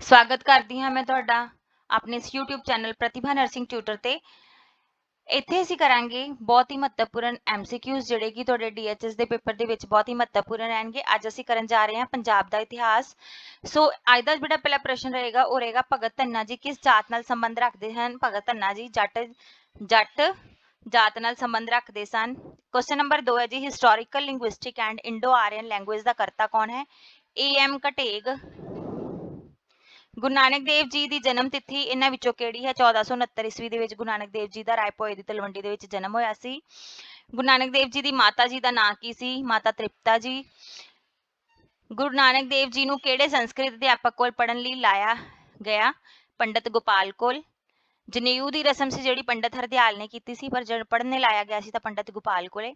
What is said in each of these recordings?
ਸਵਾਗਤ ਕਰਦੀ ਹਾਂ ਮੈਂ ਤੁਹਾਡਾ ਆਪਣੇ ਇਸ YouTube channel Pratibha nursing tutor ਤੇ। ਇੱਥੇ ਅਸੀਂ ਕਰਾਂਗੇ ਬਹੁਤ ਹੀ ਮਹੱਤਵਪੂਰਨ MCQs ਜਿਹੜੇ ਕਿ ਤੁਹਾਡੇ DHS ਦੇ ਪੇਪਰ ਦੇ ਵਿੱਚ ਬਹੁਤ ਹੀ ਮਹੱਤਵਪੂਰਨ ਰਹਿਣਗੇ। ਅੱਜ ਅਸੀਂ ਕਰਨ ਜਾ ਰਹੇ ਹਾਂ ਪੰਜਾਬ ਦਾ ਇਤਿਹਾਸ। ਸੋ ਅੱਜ ਦਾ ਜਿਹੜਾ ਪਹਿਲਾ ਪ੍ਰਸ਼ਨ ਰਹੇਗਾ, ਉਹ ਰਹੇਗਾ ਭਗਤ ਧੰਨਾ ਜੀ, ਕਿਸ ਜਾਤ ਨਾਲ ਸੰਬੰਧ ਰੱਖਦੇ ਹਨ? ਭਗਤ ਧੰਨਾ ਜੀ, ਜੱਟ ਜੱਟ ਜਾਤ ਨਾਲ ਸੰਬੰਧ ਰੱਖਦੇ ਸਨ। ਕੁਐਸਚਨ ਨੰਬਰ 2 ਹੈ ਜੀ historical linguistic and Indo Aryan language ਦਾ ਕਰਤਾ ਕੌਣ ਹੈ? ਏ ਐਮ ਕਟੇਗ ਗੁਰੂ ਨਾਨਕ ਦੇਵ ਜੀ ਦੀ ਜਨਮ ਤਿਥੀ ਇਹਨਾਂ ਵਿੱਚੋਂ ਕਿਹੜੀ ਹੈ? 1469 ਈਸਵੀ ਦੇ ਵਿੱਚ ਗੁਰੂ ਨਾਨਕ ਦੇਵ ਜੀ ਦਾ ਰਾਏਪੋਏ ਦੀ ਤਲਵੰਡੀ ਦੇ ਵਿੱਚ ਜਨਮ ਹੋਇਆ ਸੀ। ਗੁਰੂ ਨਾਨਕ ਦੇਵ ਜੀ ਦੀ ਮਾਤਾ ਜੀ ਦਾ ਨਾਂ ਕੀ ਸੀ? ਮਾਤਾ ਤ੍ਰਿਪਤਾ ਜੀ। ਗੁਰੂ ਨਾਨਕ ਦੇਵ ਜੀ ਨੂੰ ਕਿਹੜੇ ਸੰਸਕ੍ਰਿਤ ਅਧਿਆਪਕ ਕੋਲ ਪੜ੍ਹਨ ਲਈ ਲਾਇਆ ਗਿਆ? ਪੰਡਤ ਗੋਪਾਲ ਕੋਲ। ਜਨੇਊ ਦੀ ਰਸਮ ਸੀ ਜਿਹੜੀ ਪੰਡਤ ਹਰਦਿਆਲ ਨੇ ਕੀਤੀ ਸੀ, ਪਰ ਜਦ ਪੜ੍ਹਨੇ ਲਾਇਆ ਗਿਆ ਸੀ ਤਾਂ ਪੰਡਤ ਗੋਪਾਲ ਕੋਲੇ।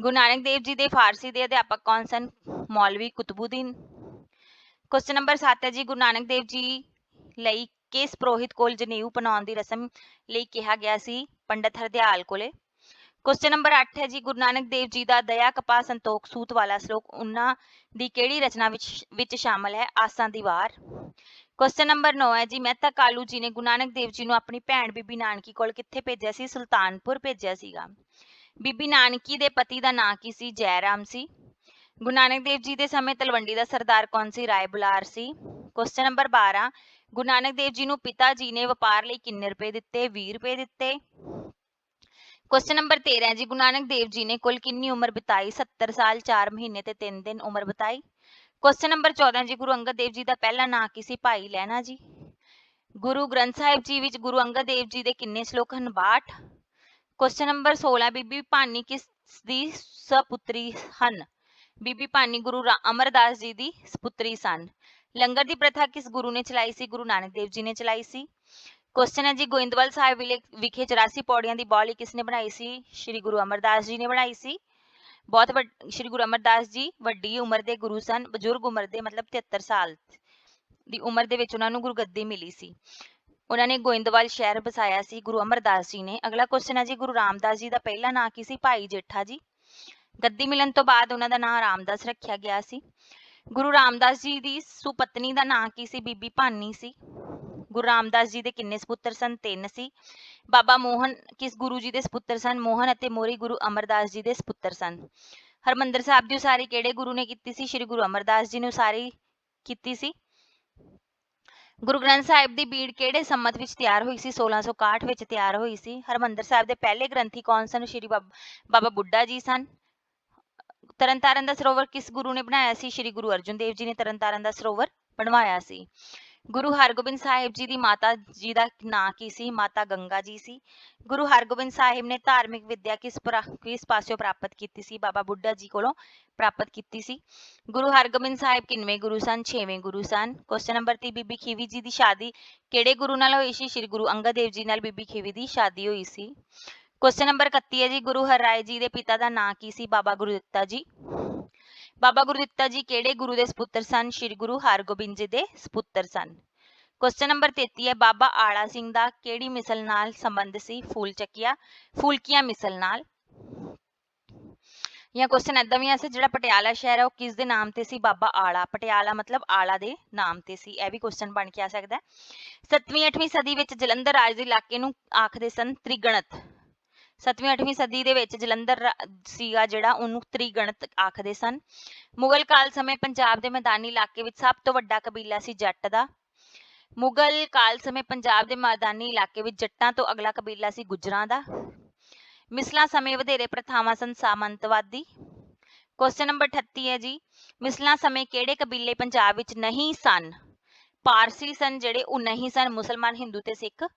ਗੁਰੂ ਨਾਨਕ ਦੇਵ ਜੀ ਦੇ ਫਾਰਸੀ ਦੇ ਅਧਿਆਪਕ ਕੌਣ ਸਨ? ਮੌਲਵੀ ਕੁਤਬੁਦੀਨ। ਕੁਐਸਚਨ ਨੰਬਰ 7 ਹੈ ਜੀ, ਗੁਰੂ ਨਾਨਕ ਦੇਵ ਜੀ ਲਈ ਕਿਸ ਪ੍ਰੋਹਿਤ ਕੋਲ ਜਨੇਊ ਪਨਾਉਣ ਦੀ ਰਸਮ ਲਈ ਕਿਹਾ ਗਿਆ ਸੀ? ਪੰਡਤ ਹਰਦਿਆਲ ਕੋਲੇ। ਕੁਐਸਚਨ ਨੰਬਰ 8 ਹੈ ਜੀ, ਗੁਰੂ ਨਾਨਕ ਦੇਵ ਜੀ ਦਾ ਦਇਆ ਕਪਾ ਸੰਤੋਖ, ਸੂਤ ਵਾਲਾ ਸ਼ਲੋਕ ਉਹਨਾਂ ਦੀ ਕਿਹੜੀ ਰਚਨਾ ਵਿੱਚ ਵਿੱਚ ਸ਼ਾਮਲ ਹੈ? ਆਸਾਂ ਦੀ ਵਾਰ। ਕੁਐਸਚਨ ਨੰਬਰ 9 ਹੈ ਜੀ, ਮਹਿਤਾ ਕਾਲੂ ਜੀ ਨੇ ਗੁਰੂ ਨਾਨਕ ਦੇਵ ਜੀ ਨੂੰ ਆਪਣੀ ਭੈਣ ਬੀਬੀ ਨਾਨਕੀ ਕੋਲ ਕਿੱਥੇ ਭੇਜਿਆ ਸੀ? ਸੁਲਤਾਨਪੁਰ ਭੇਜਿਆ ਸੀਗਾ। ਬੀਬੀ ਨਾਨਕੀ ਦੇ ਪਤੀ ਦਾ ਨਾਂ ਕੀ ਸੀ? ਜੈ ਰਾਮ ਸੀ। ਗੁਰੂ ਨਾਨਕ ਦੇਵ ਜੀ ਦੇ ਸਮੇਂ ਤਲਵੰਡੀ ਦਾ ਸਰਦਾਰ ਕੌਣ ਸੀ? ਰਾਏ ਬੁਲਾਰ ਸੀ। ਕੁਐਸਚਨ ਨੰਬਰ 12 ਗੁਰੂ ਨਾਨਕ ਦੇਵ ਜੀ ਨੂੰ ਪਿਤਾ ਜੀ ਨੇ ਵਪਾਰ ਲਈ ਕਿੰਨੇ ਰੁਪਏ ਦਿੱਤੇ? 20 ਰੁਪਏ ਦਿੱਤੇ। ਕੁਐਸਚਨ ਨੰਬਰ 13 ਜੀ, ਗੁਰੂ ਨਾਨਕ ਦੇਵ ਜੀ ਨੇ ਕੁੱਲ ਕਿੰਨੀ ਉਮਰ ਬਿਤਾਈ? 70 ਸਾਲ 4 ਮਹੀਨੇ ਤੇ 3 ਦਿਨ ਉਮਰ ਬਿਤਾਈ। ਕੁਐਸਚਨ ਨੰਬਰ 14 ਜੀ, ਗੁਰੂ ਅੰਗਦ ਦੇਵ ਜੀ ਦਾ ਪਹਿਲਾ ਨਾਂ ਕੀ ਸੀ? ਭਾਈ ਲਹਿਣਾ ਜੀ। ਗੁਰੂ ਗ੍ਰੰਥ ਸਾਹਿਬ ਜੀ ਵਿੱਚ ਗੁਰੂ ਅੰਗਦ ਦੇਵ ਜੀ ਦੇ ਕਿੰਨੇ ਸ਼ਲੋਕ ਹਨ? 62 ਕੁਐਸਚਨ ਨੰਬਰ 16 ਬੀਬੀ ਭਾਨੀ ਕਿਸ ਦੀ ਸਪੁੱਤਰੀ ਹਨ? ਬੀਬੀ ਭਾਨੀ ਗੁਰੂ ਰਾ- ਅਮਰਦਾਸ ਜੀ ਦੀ ਸਪੁੱਤਰੀ ਸਨ। ਲੰਗਰ ਦੀ ਪ੍ਰਥਾ ਕਿਸ ਗੁਰੂ ਨੇ ਚਲਾਈ ਸੀ? ਗੁਰੂ ਨਾਨਕ ਦੇਵ ਜੀ ਨੇ ਚਲਾਈ ਸੀ। ਕੁਐਸਚਨ ਹੈ ਜੀ, ਗੋਇੰਦਵਾਲ ਸਾਹਿਬ ਵਿਲੇ- ਵਿਖੇ 84 ਪੌੜੀਆਂ ਦੀ ਬੌਲੀ ਕਿਸ ਨੇ ਬਣਾਈ ਸੀ? ਸ੍ਰੀ ਗੁਰੂ ਅਮਰਦਾਸ ਜੀ ਨੇ ਬਣਾਈ ਸੀ। ਬਹੁਤ ਵੱਡ, ਸ੍ਰੀ ਗੁਰੂ ਅਮਰਦਾਸ ਜੀ ਵੱਡੀ ਉਮਰ ਦੇ ਗੁਰੂ ਸਨ, ਬਜ਼ੁਰਗ ਉਮਰ ਦੇ ਮਤਲਬ 73 ਸਾਲ ਦੀ ਉਮਰ ਦੇ ਵਿੱਚ ਉਹਨਾਂ ਨੂੰ ਗੁਰਗੱਦੀ ਮਿਲੀ ਸੀ। ਉਹਨਾਂ ਨੇ ਗੋਇੰਦਵਾਲ ਸ਼ਹਿਰ ਬਸਾਇਆ ਸੀ, ਗੁਰੂ ਅਮਰਦਾਸ ਜੀ ਨੇ। ਅਗਲਾ ਕੁਐਸਚਨ ਹੈ ਜੀ, ਗੁਰੂ ਰਾਮਦਾਸ ਜੀ ਦਾ ਪਹਿਲਾ ਨਾਂ ਕੀ ਸੀ? ਭਾਈ ਜੇਠਾ ਜੀ। ਗੱਦੀ ਮਿਲਣ ਤੋਂ ਬਾਅਦ ਉਹਨਾਂ ਦਾ ਨਾਮ ਰਾਮਦਾਸ ਰੱਖਿਆ ਗਿਆ ਸੀ। ਗੁਰੂ ਰਾਮਦਾਸ ਜੀ ਦੀ ਸੁਪਤਨੀ ਦਾ ਨਾਂ ਕੀ ਸੀ? ਬੀਬੀ ਭਾਨੀ ਸੀ। ਗੁਰੂ ਰਾਮਦਾਸ ਜੀ ਦੇ ਕਿੰਨੇ ਸਪੁੱਤਰ ਸਨ? ਤਿੰਨ ਸੀ। ਬਾਬਾ ਮੋਹਨ ਕਿਸ ਗੁਰੂ ਜੀ ਦੇ ਸਪੁੱਤਰ ਸਨ? ਮੋਹਨ ਅਤੇ ਮੋਰੀ ਗੁਰੂ ਅਮਰਦਾਸ ਜੀ ਦੇ ਸਪੁੱਤਰ ਸਨ। ਹਰਮੰਦਰ ਸਾਹਿਬ ਦੀ ਉਸਾਰੀ ਕਿਹੜੇ ਗੁਰੂ ਨੇ ਕੀਤੀ ਸੀ? ਸ੍ਰੀ ਗੁਰੂ ਅਮਰਦਾਸ ਜੀ ਨੇ ਉਸਾਰੀ ਕੀਤੀ ਸੀ। ਗੁਰੂ ਗ੍ਰੰਥ ਸਾਹਿਬ ਦੀ ਬੀੜ ਕਿਹੜੇ ਸੰਮਤ ਵਿੱਚ ਤਿਆਰ ਹੋਈ ਸੀ? 1661 ਵਿੱਚ ਤਿਆਰ ਹੋਈ ਸੀ। ਹਰਮੰਦਰ ਸਾਹਿਬ ਦੇ ਪਹਿਲੇ ਗ੍ਰੰਥੀ ਕੌਣ ਸਨ? ਸ੍ਰੀ ਬਾਬ- ਬਾਬਾ ਬੁੱਢਾ ਜੀ ਸਨ। ਤਰਨਤਾਰਨ ਦਾ ਸਰੋਵਰ ਕਿਸ ਗੁਰੂ ਨੇ ਬਣਾਇਆ ਸੀ? ਸ੍ਰੀ ਗੁਰੂ ਅਰਜਨ ਦੇਵ ਜੀ ਨੇ ਤਰਨਤਾਰਨ ਦਾ ਸਰੋਵਰ ਬਣਵਾਇਆ ਸੀ। ਗੁਰੂ ਹਰਗੋਬਿੰਦ ਸਾਹਿਬ ਜੀ ਦੀ ਮਾਤਾ ਜੀ ਦਾ ਨਾਂ ਕੀ ਸੀ? ਮਾਤਾ ਗੰਗਾ ਜੀ ਸੀ। ਗੁਰੂ ਹਰਗੋਬਿੰਦ ਸਾਹਿਬ ਨੇ ਧਾਰਮਿਕ ਵਿੱਦਿਆ ਕਿਸ ਪ੍ਰਾ- ਕਿਸ ਪਾਸਿਓਂ ਪ੍ਰਾਪਤ ਕੀਤੀ ਸੀ? ਬਾਬਾ ਬੁੱਢਾ ਜੀ ਕੋਲੋਂ ਪ੍ਰਾਪਤ ਕੀਤੀ ਸੀ। ਗੁਰੂ ਹਰਗੋਬਿੰਦ ਸਾਹਿਬ ਕਿੰਨਵੇਂ ਗੁਰੂ ਸਨ? ਛੇਵੇਂ ਗੁਰੂ ਸਨ। ਕੁਐਸਚਨ ਨੰਬਰ 3 ਬੀਬੀ ਖੀਵੀ ਜੀ ਦੀ ਸ਼ਾਦੀ ਕਿਹੜੇ ਗੁਰੂ ਨਾਲ ਹੋਈ ਸੀ? ਸ੍ਰੀ ਗੁਰੂ ਅੰਗਦ ਦੇਵ ਜੀ ਨਾਲ ਬੀਬੀ ਖੀਵੀ ਦੀ ਸ਼ਾਦੀ ਹੋਈ ਸੀ। ਕੁਐਸਚਨ ਨੰਬਰ 31 ਹੈ ਜੀ, ਗੁਰੂ ਹਰਰਾਏ ਜੀ ਦੇ ਪਿਤਾ ਦਾ ਨਾਂ ਕੀ ਸੀ? ਬਾਬਾ ਗੁਰਦਿੱਤਾ ਜੀ। ਬਾਬਾ ਗੁਰਦਿੱਤਾ ਜੀ ਕਿਹੜੇ ਗੁਰੂ ਦੇ ਸਪੁੱਤਰ ਸਨ? ਸ੍ਰੀ ਗੁਰੂ ਹਰਗੋਬਿੰਦ ਜੀ ਦੇ ਸਪੁੱਤਰ ਸਨ। ਕੁਐਸਚਨ ਨੰਬਰ 33 ਹੈ, ਬਾਬਾ ਆਲਾ ਸਿੰਘ ਦਾ ਕਿਹੜੀ ਮਿਸਲ ਨਾਲ ਸੰਬੰਧ ਸੀ? ਫੂਲ ਚੱਕੀਆ, ਫੂਲਕੀਆਂ ਮਿਸਲ ਨਾਲ। ਜਾਂ ਕੁਐਸਚਨ ਏਦਾਂ ਵੀ ਆ ਸੀ ਜਿਹੜਾ ਪਟਿਆਲਾ ਸ਼ਹਿਰ ਹੈ, ਉਹ ਕਿਸ ਦੇ ਨਾਮ ਤੇ ਸੀ? ਬਾਬਾ ਆਲਾ, ਪਟਿਆਲਾ ਮਤਲਬ ਆਲਾ ਦੇ ਨਾਮ ਤੇ ਸੀ। ਇਹ ਵੀ ਕੁਐਸਚਨ ਬਣ ਕੇ ਆ ਸਕਦਾ ਹੈ। 7ਵੀਂ 8ਵੀਂ ਸਦੀ ਵਿੱਚ ਜਲੰਧਰ ਰਾਜ ਦੇ ਇਲਾਕੇ ਨੂੰ ਆਖਦੇ ਸਨ ਤ੍ਰਿਗਣਤ। 7ਵੀਂ 8ਵੀਂ ਸਦੀ ਦੇ ਵਿੱਚ ਜਲੰਧਰ ਰਾ- ਸੀਗਾ ਜਿਹੜਾ, ਉਹਨੂੰ ਤ੍ਰਿਗਣਤ ਆਖਦੇ ਸਨ। ਮੁਗਲ ਕਾਲ ਸਮੇਂ ਪੰਜਾਬ ਦੇ ਮੈਦਾਨੀ ਇਲਾਕੇ ਵਿੱਚ ਸਭ ਤੋਂ ਵੱਡਾ ਕਬੀਲਾ ਸੀ ਜੱਟ ਦਾ। ਮੁਗਲ ਕਾਲ ਸਮੇਂ ਪੰਜਾਬ ਦੇ ਮੈਦਾਨੀ ਇਲਾਕੇ ਵਿੱਚ ਜੱਟਾਂ ਤੋਂ ਅਗਲਾ ਕਬੀਲਾ ਸੀ ਗੁੱਜਰਾਂ ਦਾ। ਮਿਸਲਾਂ ਸਮੇਂ ਵਧੇਰੇ ਪ੍ਰਥਾਵਾਂ ਸਨ ਸਾਮੰਤਵਾਦੀ। ਕੁਐਸਚਨ ਨੰਬਰ 38 ਹੈ ਜੀ, ਮਿਸਲਾਂ ਸਮੇਂ ਕਿਹੜੇ ਕਬੀਲੇ ਪੰਜਾਬ ਵਿੱਚ ਨਹੀਂ ਸਨ? ਪਾਰਸੀ ਸਨ ਜਿਹੜੇ, ਉਹ ਨਹੀਂ ਸਨ, ਮੁਸਲਮਾਨ, ਹਿੰਦੂ ਤੇ ਸਿੱਖ।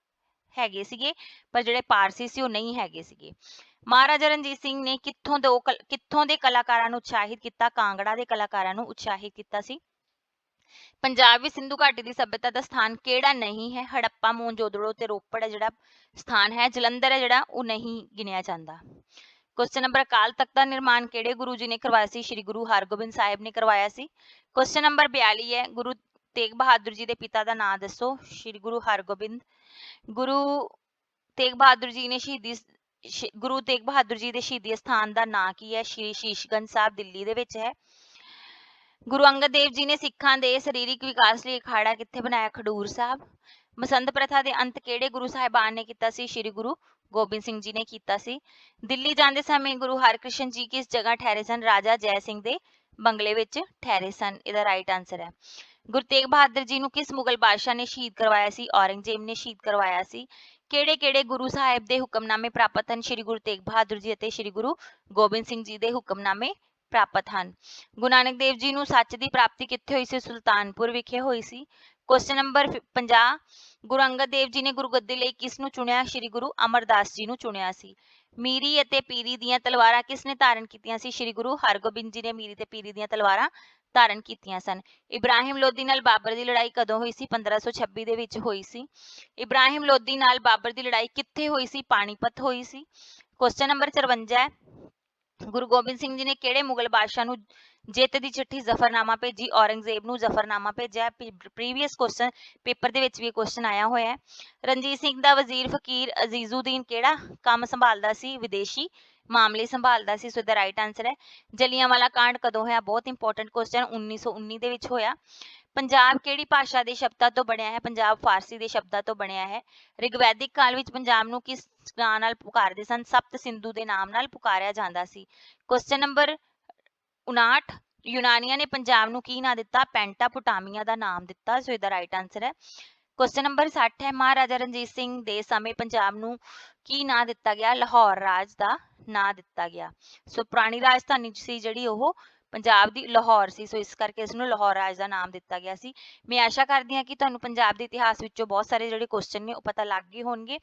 ਹੈਗੇ ਸੀਗੇ, ਪਰ ਜਿਹੜੇ ਪਾਰਸੀ ਸੀ ਉਹ ਨਹੀਂ ਹੈਗੇ ਸੀਗੇ। ਮਹਾਰਾਜਾ ਰਣਜੀਤ ਸਿੰਘ ਨੇ ਕਿੱਥੋਂ ਦੋ ਕਿੱਥੋਂ ਦੇ ਕਲਾਕਾਰਾਂ ਨੂੰ ਉਤਸ਼ਾਹਿਤ ਕੀਤਾ? ਕਾਂਗੜਾ ਦੇ ਕਲਾਕਾਰਾਂ ਨੂੰ ਉਤਸ਼ਾਹਿਤ ਕੀਤਾ ਸੀ। ਪੰਜਾਬ ਵਿੱਚ ਸਿੰਧੂ ਘਾਟੀ ਦੀ ਸਭਿਅਤਾ ਦਾ ਸਥਾਨ ਕਿਹੜਾ ਨਹੀਂ ਹੈ? ਹੜੱਪਾ ਮੋਹਨਜੋਦੜੋ ਤੇ ਰੋਪੜ ਹੈ ਜਿਹੜਾ ਸਥਾਨ ਹੈ, ਜਲੰਧਰ ਹੈ ਜਿਹੜਾ ਉਹ ਨਹੀਂ ਗਿਣਿਆ ਜਾਂਦਾ। ਕੁਐਸਚਨ ਨੰਬਰ ਅਕਾਲ ਤਖਤ ਦਾ ਨਿਰਮਾਣ ਕਿਹੜੇ ਗੁਰੂ ਜੀ ਨੇ ਕਰਵਾਇਆ ਸੀ? ਸ੍ਰੀ ਗੁਰੂ ਹਰਗੋਬਿੰਦ ਸਾਹਿਬ ਨੇ ਕਰਵਾਇਆ ਸੀ। ਕੁਐਸਚਨ ਨੰਬਰ 42 ਹੈ, ਗੁਰੂ ਤੇਗ ਬਹਾਦਰ ਜੀ ਦੇ ਪਿਤਾ ਦਾ ਨਾਮ ਦੱਸੋ। ਸ੍ਰੀ ਗੁਰੂ ਹਰਗੋਬਿੰਦ ਗੁਰੂ ਤੇਗ ਬਹਾਦਰ ਜੀ ਨੇ ਸ਼ਹੀਦੀ ਗੁਰੂ ਤੇਗ ਬਹਾਦਰ ਜੀ ਦੇ ਸ਼ਹੀਦੀ ਸਥਾਨ ਦਾ ਨਾਂ ਕੀ ਹੈ? ਸ਼੍ਰੀ ਸ਼ੀਸ਼ਗੰਜ ਸਾਹਿਬ ਦਿੱਲੀ ਦੇ ਵਿੱਚ ਹੈ। ਗੁਰੂ ਅੰਗਦ ਦੇਵ ਜੀ ਨੇ ਸਿੱਖਾਂ ਦੇ ਸਰੀਰਕ ਵਿਕਾਸ ਲਈ ਅਖਾੜਾ ਕਿੱਥੇ ਬਣਾਇਆ? ਖਡੂਰ ਸਾਹਿਬ। ਮਸੰਦ ਪ੍ਰਥਾ ਦੇ ਅੰਤ ਕਿਹੜੇ ਗੁਰੂ ਸਾਹਿਬਾਨ ਨੇ ਕੀਤਾ ਸੀ? ਸ੍ਰੀ ਗੁਰੂ ਗੋਬਿੰਦ ਸਿੰਘ ਜੀ ਨੇ ਕੀਤਾ ਸੀ। ਦਿੱਲੀ ਜਾਂਦੇ ਸਮੇਂ ਗੁਰੂ ਹਰਕ੍ਰਿਸ਼ਨ ਜੀ ਕਿਸ ਜਗ੍ਹਾ ਠਹਿਰੇ ਸਨ? ਰਾਜਾ ਜੈ ਸਿੰਘ ਦੇ ਬੰਗਲੇ ਵਿੱਚ ਠਹਿਰੇ ਸਨ। ਇਹਦਾ ਰਾਈਟ ਆਨਸਰ ਹੈ। ਗੁਰੂ ਤੇਗ ਬਹਾਦਰ ਜੀ ਨੂੰ ਕਿਸ ਮੁਗਲ ਬਾਦਸ਼ਾਹ ਨੇ ਸ਼ਹੀਦ ਕਰਵਾਇਆ ਸੀ? ਔਰੰਗਜ਼ੇਬ ਨੇ ਸ਼ਹੀਦ ਕਰਵਾਇਆ ਸੀ। ਕਿਹੜੇ ਕਿਹੜੇ ਗੁਰੂ ਸਾਹਿਬ ਦੇ ਹੁਕਮਨਾਮੇ ਪ੍ਰਾਪਤ ਹਨ? ਸ੍ਰੀ ਗੁਰੂ ਤੇਗ ਬਹਾਦਰ ਜੀ ਅਤੇ ਸ੍ਰੀ ਗੁਰੂ ਗੋਬਿੰਦ ਸਿੰਘ ਜੀ ਦੇ ਹੁਕਮਨਾਮੇ ਪ੍ਰਾਪਤ ਹਨ। ਗੁਰੂ ਨਾਨਕ ਦੇਵ ਜੀ ਨੂੰ ਸੱਚ ਦੀ ਪ੍ਰਾਪਤੀ ਕਿੱਥੇ ਹੋਈ ਸੀ? ਸੁਲਤਾਨਪੁਰ ਵਿਖੇ ਹੋਈ ਸੀ। ਕੁਐਸਚਨ ਨੰਬਰ 50 ਗੁਰੂ ਅੰਗਦ ਦੇਵ ਜੀ ਨੇ ਗੁਰਗੱਦੀ ਲਈ ਕਿਸ ਨੂੰ ਚੁਣਿਆ? ਸ੍ਰੀ ਗੁਰੂ ਅਮਰਦਾਸ ਜੀ ਨੂੰ ਚੁਣਿਆ ਸੀ। ਮੀਰੀ ਅਤੇ ਪੀਰੀ ਦੀਆਂ ਤਲਵਾਰਾਂ ਕਿਸ ਨੇ ਧਾਰਨ ਕੀਤੀਆਂ ਸੀ? ਸ੍ਰੀ ਗੁਰੂ ਹਰਗੋਬਿੰਦ ਜੀ ਨੇ ਮੀਰੀ ਤੇ ਪੀਰੀ ਦੀਆਂ ਤਲਵਾਰਾਂ ਧਾਰਨ ਕੀਤੀਆਂ ਸਨ। ਇਬਰਾਹਿਮ ਲੋਧੀ ਨਾਲ ਬਾਬਰ ਦੀ ਲੜਾਈ ਕਦੋਂ ਹੋਈ ਸੀ? 1526 ਦੇ ਵਿੱਚ ਹੋਈ ਸੀ। ਇਬਰਾਹਿਮ ਲੋਧੀ ਨਾਲ ਬਾਬਰ ਦੀ ਲੜਾਈ ਕਿੱਥੇ ਹੋਈ ਸੀ? ਪਾਣੀਪਤ ਹੋਈ ਸੀ। ਕੁਐਸਚਨ ਨੰਬਰ 54 ਹੈ। ਗੁਰੂ ਗੋਬਿੰਦ ਸਿੰਘ ਜੀ ਨੇ ਕਿਹੜੇ ਮੁਗਲ ਬਾਦਸ਼ਾਹ ਨੂੰ ਜਿੱਤ ਦੀ ਚਿੱਠੀ ਜ਼ਫਰਨਾਮਾ ਭੇਜੀ? ਔਰੰਗਜ਼ੇਬ ਨੂੰ ਜ਼ਫਰਨਾਮਾ ਭੇਜਿਆ। ਪ੍ਰੀਵੀਅਸ ਕੁਐਸਚਨ ਪੇਪਰ ਦੇ ਵਿੱਚ ਵੀ ਕੁਐਸਚਨ ਆਇਆ ਹੋਇਆ ਹੈ। ਰਣਜੀਤ ਸਿੰਘ ਦਾ ਵਜ਼ੀਰ ਫਕੀਰ ਅਜ਼ੀਜ਼ੁਦੀਨ ਕਿਹੜਾ ਕੰਮ ਸੰਭਾਲਦਾ ਸੀ? ਵਿਦੇਸ਼ੀ ਮਾਮਲੇ ਸੰਭਾਲਦਾ ਸੀ ਸੋ ਦਾ ਰਾਈਟ ਆਨਸਰ ਹੈ ਜਲਿਆਂਵਾਲਾ ਕਾਂਡ ਕਦੋਂ ਹੋਇਆ? ਬਹੁਤ ਇੰਪੋਰਟੈਂਟ ਕੁਐਸਚਨ 1919 ਦੇ ਵਿੱਚ ਹੋਇਆ। ਪੰਜਾਬ ਕਿਹੜੀ ਭਾਸ਼ਾ ਦੇ ਸ਼ਬਦਾਂ ਤੋਂ ਬਣਿਆ ਹੈ? ਪੰਜਾਬ ਫਾਰਸੀ ਦੇ ਸ਼ਬਦਾਂ ਤੋਂ ਬਣਿਆ ਹੈ। ਰਿਗਵੈਦਿਕ ਕਾਲ ਵਿੱਚ ਪੰਜਾਬ ਨੂੰ ਕਿਸ ਨਾਂ ਨਾਲ ਪੁਕਾਰਦੇ ਸਨ? ਸਪਤ ਸਿੰਧੂ ਦੇ ਨਾਮ ਨਾਲ ਪੁਕਾਰਿਆ ਜਾਂਦਾ ਸੀ। ਕੁਐਸਚਨ ਨੰਬਰ 59 ਯੂਨਾਨੀਆਂ ਨੇ ਪੰਜਾਬ ਨੂੰ ਕੀ ਨਾਂ ਦਿੱਤਾ? ਪੈਂਟਾਪੋਟਾਮੀਆ ਦਾ ਨਾਮ ਦਿੱਤਾ, ਸੋ ਇਹਦਾ ਰਾਈਟ ਆਨਸਰ ਹੈ। ਕੁਐਸਚਨ ਨੰਬਰ 60 ਹੈ, ਮਹਾਰਾਜਾ ਰਣਜੀਤ ਸਿੰਘ ਦੇ ਸਮੇਂ ਪੰਜਾਬ ਨੂੰ ਕੀ ਨਾਂ ਦਿੱਤਾ ਗਿਆ? ਲਾਹੌਰ ਰਾਜ ਦਾ ਨਾਂ ਦਿੱਤਾ ਗਿਆ। ਸੋ ਪੁਰਾਣੀ ਰਾਜਧਾਨੀ ਸੀ ਜਿਹੜੀ ਉਹ ਪੰਜਾਬ ਦੀ ਲਾਹੌਰ ਸੀ। ਸੋ ਇਸ ਕਰਕੇ ਇਸ ਨੂੰ ਲਾਹੌਰ ਰਾਜ ਦਾ ਨਾਮ ਦਿੱਤਾ ਗਿਆ ਸੀ। ਮੈਂ ਆਸ਼ਾ ਕਰਦੀ ਹਾਂ ਕਿ ਤੁਹਾਨੂੰ ਪੰਜਾਬ ਦੇ ਇਤਿਹਾਸ ਵਿੱਚੋਂ ਬਹੁਤ ਸਾਰੇ ਜਿਹੜੇ ਕੁਐਸਚਨ ਨੇ ਉਹ ਪਤਾ ਲੱਗ ਗਏ ਹੋਣਗੇ।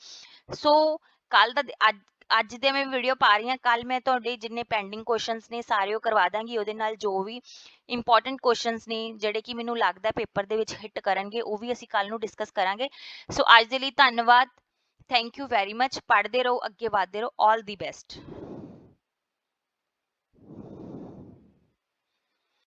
ਸੋ ਕੱਲ ਦਾ, ਅੱਜ ਅੱਜ ਦੇ ਮੈਂ ਵੀਡੀਓ ਪਾ ਰਹੀ ਹਾਂ ਕੱਲ ਮੈਂ ਤੁਹਾਡੇ ਜਿੰਨੇ ਪੈਂਡਿੰਗ ਕੁਐਸਚਨਸ ਨੇ ਸਾਰੇ ਉਹ ਕਰਵਾ ਦਾਂਗੀ, ਉਹਦੇ ਨਾਲ ਜੋ ਵੀ ਇੰਪੋਰਟੈਂਟ ਕੁਐਸਚਨਸ ਨੇ ਜਿਹੜੇ ਕਿ ਮੈਨੂੰ ਲੱਗਦਾ ਪੇਪਰ ਦੇ ਵਿੱਚ ਹਿੱਟ ਕਰਨਗੇ, ਉਹ ਵੀ ਅਸੀਂ ਕੱਲ ਨੂੰ ਡਿਸਕਸ ਕਰਾਂਗੇ। ਸੋ ਅੱਜ ਦੇ ਲਈ ਧੰਨਵਾਦ ਥੈਂਕ ਯੂ ਵੈਰੀ ਮੱਚ ਪੜ੍ਹਦੇ ਰਹੋ, ਅੱਗੇ ਵਧਦੇ ਰਹੋ ਆਲ ਦੀ ਬੈਸਟ